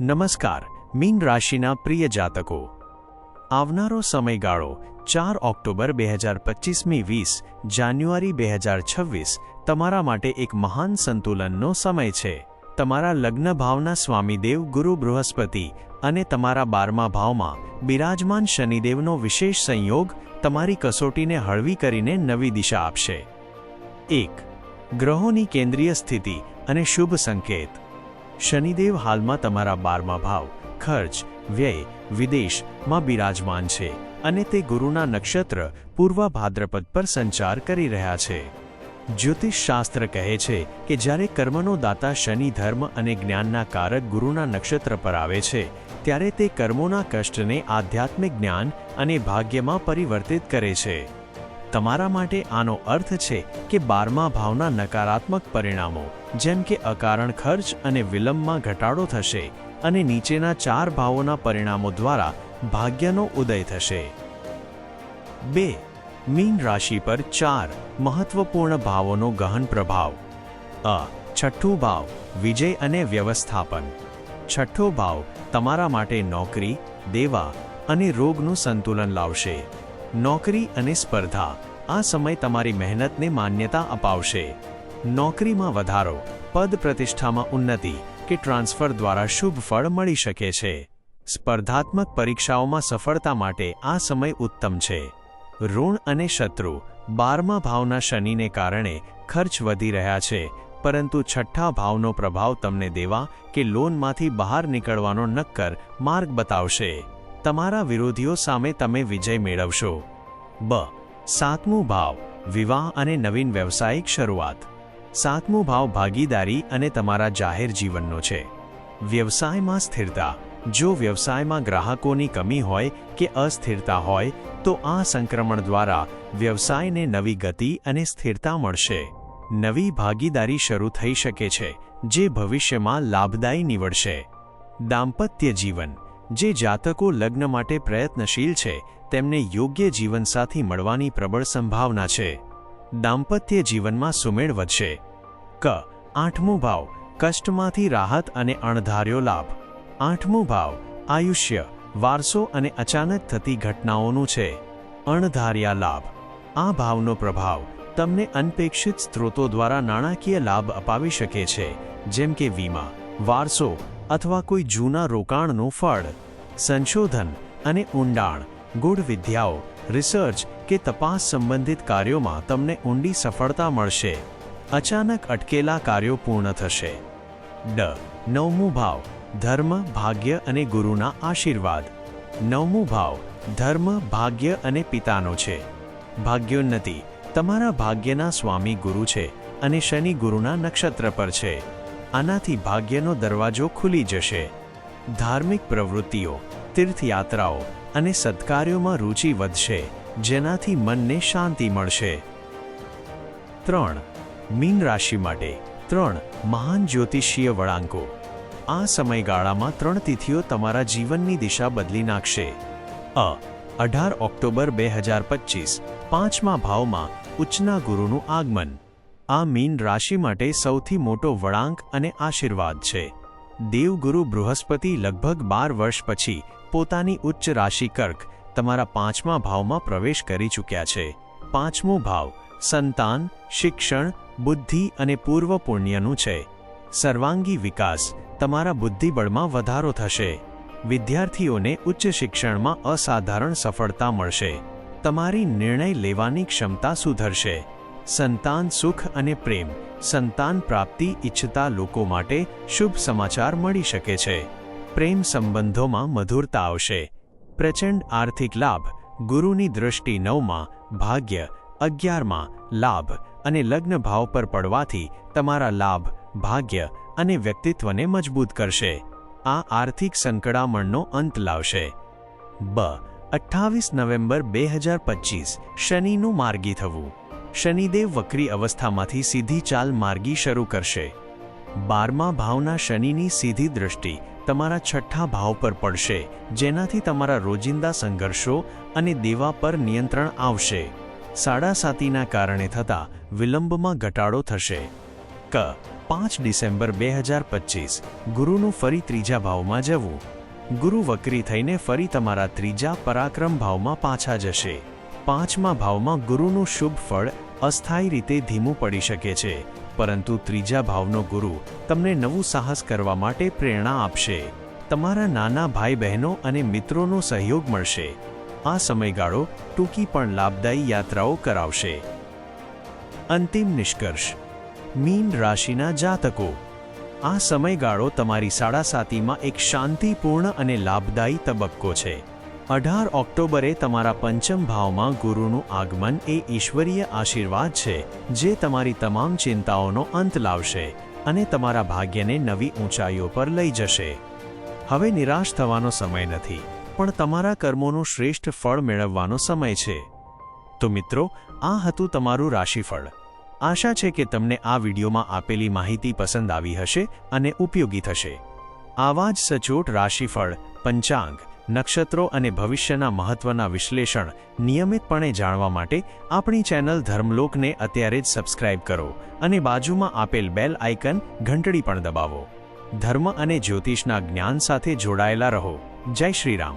નમસ્કાર, મીન રાશિના પ્રિય જાતકો. આવનારો સમયગાળો ચાર ઓક્ટોબર બે હજાર પચીસમી વીસ, જાન્યુઆરી બે હજાર છવ્વીસ, તમારા માટે એક મહાન સંતુલનનો સમય છે. તમારા લગ્ન ભાવના સ્વામીદેવ, ગુરુ બૃહસ્પતિ અને તમારા બારમા ભાવમાં બિરાજમાન શનિદેવનો વિશેષ સંયોગ તમારી કસોટીને હળવી કરીને નવી દિશા આપશે. એક, ગ્રહોની કેન્દ્રીય સ્થિતિ અને શુભ સંકેત. શનિદેવ હાલમાં તમારા બારમા ભાવ, ખર્ચ, વ્યય, વિદેશમાં બિરાજમાન છે અને તે ગુરુના નક્ષત્ર પૂર્વ ભાદ્રપદ પર સંચાર કરી રહ્યા છે. જ્યોતિષ શાસ્ત્ર કહે છે કે જ્યારે કર્મનો દાતા શનિ ધર્મ અને જ્ઞાનના કારક ગુરુના નક્ષત્ર પર આવે છે, ત્યારે તે કર્મોના કષ્ટને આધ્યાત્મિક જ્ઞાન અને ભાગ્યમાં પરિવર્તિત કરે છે. તમારા માટે આનો અર્થ છે કે બારમા ભાવના નકારાત્મક પરિણામો જેમ કે અકારણ ખર્ચ અને વિલંબમાં ઘટાડો થશે અને નીચેના ચાર ભાવોના પરિણામો દ્વારા ભાગ્યનો ઉદય થશે. બે, મીન રાશિ પર ચાર મહત્વપૂર્ણ ભાવોનો ગહન પ્રભાવ. અ, છઠ્ઠું ભાવ, વિજય અને વ્યવસ્થાપન. છઠ્ઠો ભાવ, તમારા માટે નોકરી, દેવા અને રોગનું સંતુલન લાવશે. નોકરી અને સ્પર્ધા, આ સમય તમારી મહેનતને માન્યતા અપાવશે. નોકરીમાં વધારો, પદ પ્રતિષ્ઠામાં ઉન્નતિ કે ટ્રાન્સફર દ્વારા શુભ ફળ મળી શકે છે. સ્પર્ધાત્મક પરીક્ષાઓમાં સફળતા માટે આ સમય ઉત્તમ છે. ઋણ અને શત્રુ બારમા ભાવના શનિને કારણે ખર્ચ વધી રહ્યા છે, પરંતુ છઠ્ઠા ભાવનો પ્રભાવ તમને દેવા કે લોનમાંથી બહાર નીકળવાનો નક્કર માર્ગ બતાવશે. તમારા વિરોધીઓ સામે તમે વિજય મેળવશો. બ. સાતમું ભાવ, વિવાહ અને નવીન વ્યવસાયિક શરૂઆત. સાતમો ભાવ ભાગીદારી અને તમારા જાહેર જીવનનો છે. વ્યવસાયમાં સ્થિરતા. જો વ્યવસાયમાં ગ્રાહકોની કમી હોય કે અસ્થિરતા હોય, તો આ સંક્રમણ દ્વારા વ્યવસાયને નવી ગતિ અને સ્થિરતા મળશે. નવી ભાગીદારી શરૂ થઈ શકે છે, જે ભવિષ્યમાં લાભદાયી નીવડશે. દાંપત્ય જીવન. જે જાતકો લગ્ન માટે પ્રયત્નશીલ છે, તેમને યોગ્ય જીવનસાથી મળવાની પ્રબળ સંભાવના છે. દાંપત્ય જીવનમાં સુમેળ વધશે. ક, આઠમું ભાવ, કષ્ટમાંથી રાહત અને અણધાર્યો લાભ. આઠમું ભાવ, આયુષ્ય, વારસો અને અચાનક થતી ઘટનાઓનું છે, અણધાર્યા લાભ. આ ભાવનો પ્રભાવ તમને અનપેક્ષિત સ્ત્રોતો દ્વારા નાણાકીય લાભ અપાવી શકે છે, જેમ કે વીમા, વારસો અથવા કોઈ જૂના રોકાણનું ફળ, સંશોધન અને ઊંડાણ ગુઢ વિદ્યાઓ, રિસર્ચ કે તપાસ સંબંધિત કાર્યોમાં તમને ઊંડી સફળતા મળશે. અચાનક અટકેલા કાર્યો પૂર્ણ થશે. ડ. નવમું ભાવ, ધર્મ, ભાગ્ય અને ગુરુના આશીર્વાદ. નવમું ભાવ, ધર્મ, ભાગ્ય અને પિતાનો છે. ભાગ્યોન્નતિ, તમારા ભાગ્યના સ્વામી ગુરુ છે અને શનિ ગુરુના નક્ષત્ર પર છે. આનાથી ભાગ્યનો દરવાજો ખુલી જશે. ધાર્મિક પ્રવૃત્તિઓ, તીર્થયાત્રાઓ અને સત્કાર્યોમાં રુચિ વધશે, જેનાથી મનને શાંતિ મળશે. ત્રણ. મીન રાશિ માટે ત્રણ મહાન જ્યોતિષીય વળાંકો. આ સમયગાળામાં ત્રણ તિથિઓ તમારા જીવનની દિશા બદલી નાખશે. અ, અઢાર ઓક્ટોબર બે હજાર પચીસ, પાંચમા ભાવમાં ઉચ્ચના ગુરુનું આગમન. આ મીન રાશિ માટે સૌથી મોટો વળાંક અને આશીર્વાદ છે. દેવગુરુ બૃહસ્પતિ લગભગ બાર વર્ષ પછી પોતાની ઉચ્ચ રાશિ કર્ક તમારા પાંચમા ભાવમાં પ્રવેશ કરી ચૂક્યા છે. પાંચમો ભાવ સંતાન, શિક્ષણ, બુદ્ધિ અને પૂર્વ પુણ્યનું છે. સર્વાંગી વિકાસ તમારા બુદ્ધિબળમાં વધારો થશે. વિદ્યાર્થીઓને ઉચ્ચ શિક્ષણમાં અસાધારણ સફળતા મળશે. તમારી નિર્ણય લેવાની ક્ષમતા સુધરશે. સંતાન સુખ અને પ્રેમ, સંતાન પ્રાપ્તિ ઈચ્છતા લોકો માટે શુભ સમાચાર મળી શકે છે. પ્રેમ સંબંધોમાં મધુરતા આવશે. પ્રચંડ આર્થિક લાભ, ગુરુની દૃષ્ટિ નવમાં, ભાગ્ય અગિયારમાં, લાભ અને લગ્ન ભાવ પર પડવાથી તમારા લાભ, ભાગ્ય અને વ્યક્તિત્વને મજબૂત કરશે. આ આર્થિક સંકળામણનો અંત લાવશે. બ. અઠ્ઠાવીસ નવેમ્બર બે હજાર પચીસ, શનિનું માર્ગી થવું. શનિદેવ વક્રી અવસ્થામાંથી સીધી ચાલ માર્ગી શરૂ કરશે. બારમા ભાવના શનિની સીધી દૃષ્ટિ તમારા છઠ્ઠા ભાવ પર પડશે, જેનાથી તમારા રોજિંદા સંઘર્ષો અને દેવા પર નિયંત્રણ આવશે. સાડાસાતીના કારણે થતા વિલંબમાં ઘટાડો થશે. ક. પાંચ ડિસેમ્બર બે હજાર પચીસ. ગુરુનું ફરી ત્રીજા ભાવમાં જવું. ગુરુ વક્રી થઈને ફરી તમારા ત્રીજા પરાક્રમ ભાવમાં પાછા જશે. પાંચમા ભાવમાં ગુરુનું શુભ ફળ અસ્થાયી રીતે ધીમું પડી શકે છે. પરંતુ ત્રીજા ભાવનો ગુરુ તમને નવું સાહસ કરવા માટે પ્રેરણા આપશે. તમારા નાના ભાઈ બહેનો અને મિત્રોનો સહયોગ મળશે. આ સમયગાળો ટૂંકી પણ લાભદાયી યાત્રાઓ કરાવશે. અંતિમ નિષ્કર્ષ. મીન રાશિના જાતકો. આ સમયગાળો તમારી સાડાસાતીમાં એક શાંતિપૂર્ણ અને લાભદાયી તબક્કો છે. અઢાર ઓક્ટોબરે તમારા પંચમ ભાવમાં ગુરુનું આગમન એ ઈશ્વરીય આશીર્વાદ છે, જે તમારી તમામ ચિંતાઓનો અંત લાવશે અને તમારા ભાગ્યને નવી ઊંચાઈઓ પર લઈ જશે. હવે નિરાશ થવાનો સમય નથી. પણ તમારા કર્મોનું શ્રેષ્ઠ ફળ મેળવવાનો સમય છે. તો મિત્રો, આ હતું તમારું રાશિફળ. આશા છે કે તમને આ વિડીયોમાં આપેલી માહિતી પસંદ આવી હશે અને ઉપયોગી થશે. આવા જ સચોટ રાશિફળ, પંચાંગ, નક્ષત્રો અને ભવિષ્યના મહત્વના વિશ્લેષણ નિયમિતપણે જાણવા માટે આપણી ચેનલ ધર્મલોકને અત્યારે જ સબસ્ક્રાઇબ કરો અને બાજુમાં આપેલ બેલ આઇકન ઘંટડી પણ દબાવો. ધર્મ અને જ્યોતિષના જ્ઞાન સાથે જોડાયેલા રહો. જય શ્રીરામ